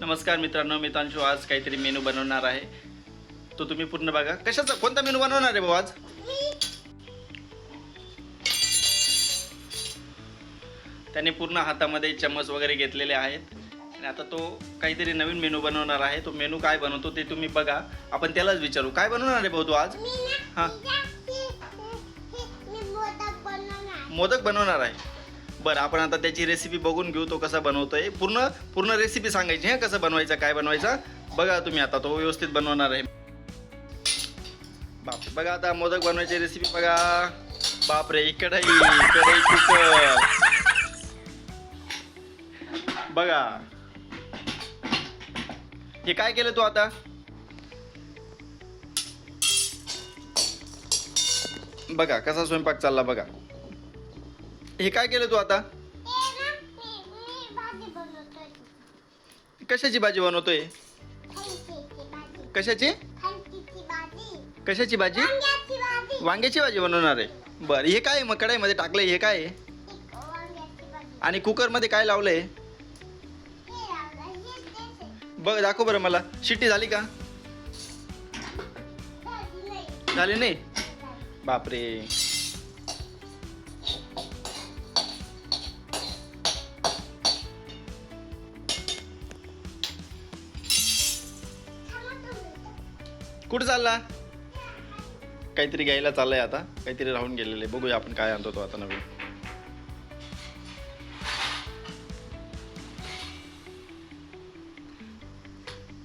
नमस्कार मित्रांनो मी तांशू. आज काहीतरी मेनू बनवणार आहे. तो तुम्ही पूर्ण बघा. कशाचा? कोणता मेनू बनवणार आहे भाऊ आज? त्याने पूर्ण हातामध्ये चम्मच वगैरे घेतलेले आहेत. आणि आता तो काहीतरी नवीन मेनू बनवणार आहे. तो मेनू काय बनवतो ते तुम्ही बघा. आपण त्यालाच विचारू. काय बनवणार आहे भाऊ तू आज? हा. मोदक बनवणार आहे. बरं आपण आता त्याची रेसिपी बघून घेऊ तो कसा बनवतोय. पूर्ण पूर्ण रेसिपी सांगायची आहे कसं बनवायचा काय बनवायचा? बघा तुम्ही आता तो व्यवस्थित बनवणार आहे. बापरे बघा आता मोदक बनवायची रेसिपी बघा. बापरे कढई कढई कुकर बघा. हे काय केलं तू आता? बघा कसा स्वयंपाक चालला बघा. हे काय केलं तू आता? कशाची भाजी बनवतोय? कशाची? कशाची भाजी? वांग्याची भाजी बनवणार आहे. बरं हे काय आहे? मग कढाईमध्ये टाकलंय हे काय आणि कुकरमध्ये काय लावलंय? बघ दाखव बरं मला. शिट्टी झाली का? झाली नाही? बापरे. कुठं चालला? काहीतरी घ्यायला चाललंय आता. काहीतरी राहून गेलेलं आहे. बघूया आपण काय आणतो तो आता नवीन.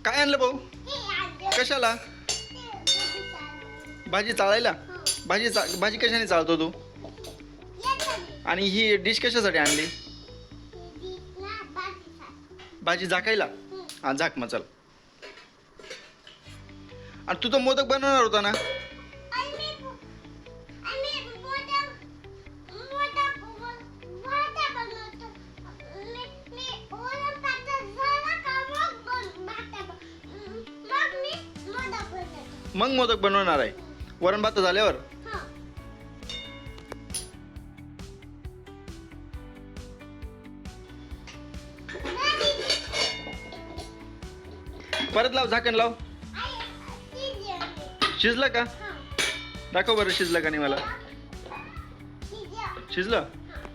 काय आणलं भाऊ? कशाला? भाजी चाळायला? भाजी चा भाजी कशाने चालतो तू? आणि ही डिश कशासाठी आणली? भाजी झाकायला? हा झाक मग चल. आणि तू तर मोदक बनवणार होता ना? मग मोदक बनवणार आहे. वरण भात झाल्यावर? परत लाव झाकण लाव. शिजलं का? दाखव बरं शिजलं का नाही मला. शिजलं.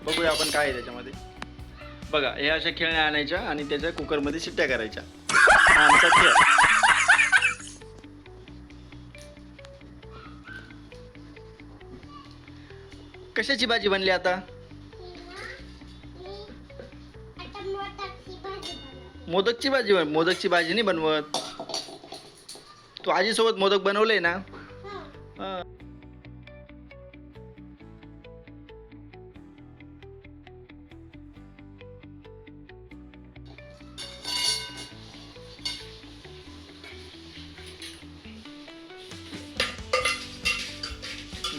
बघूया आपण काय आहे त्याच्यामध्ये. बघा हे अशा खेळण्या आणायच्या आणि त्याच्या कुकरमध्ये शिट्ट्या करायच्या. आमचा खेळ. कशाची भाजी बनली आता? मोदकची भाजी मोदकची भाजी नाही बनवत. तू आजीसोबत मोदक बनवले ना? हा.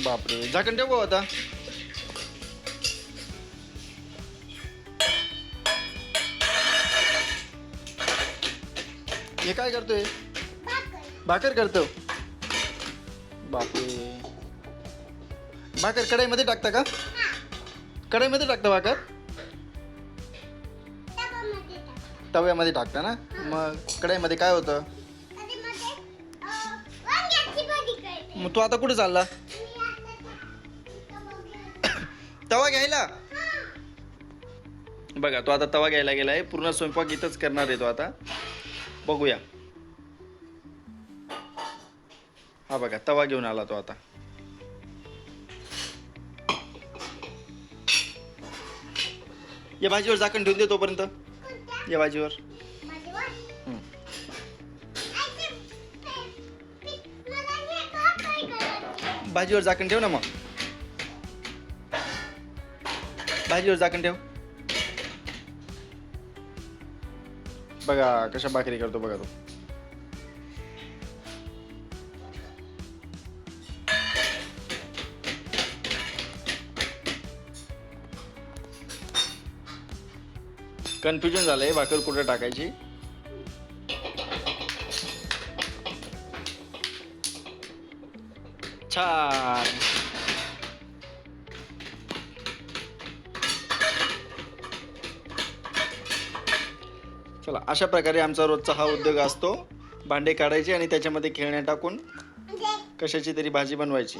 बापरे झाकण ठेव भाऊ आता? हे काय करतोय? भाकर करतो. बापरे. भाकर कढईमध्ये टाकता का? कढईमध्ये टाकता भाकर? तव्यामध्ये टाकता ना? मग कढईमध्ये काय होतं? मग तू आता कुठे चालला? तवा घ्यायला? बघा तो आता तवा घ्यायला गेलाय. पूर्ण स्वयंपाक इथंच करणार आहे तो आता. बघूया. हा बघा तवा घेऊन आला तो आता. या भाजीवर झाकण ठेवून दे तोपर्यंत. या भाजीवर. भाजीवर झाकण ठेव ना मग. भाजीवर झाकण ठेव. बघा कशा भाकरी करतो बघा तो. कन्फ्युजन झालंय भाकर कुठे टाकायची? छान. चला अशा प्रकारे आमचा रोजचा हा उद्योग असतो. भांडे काढायचे आणि त्याच्यामध्ये खेळण्या टाकून कशाची तरी भाजी बनवायची.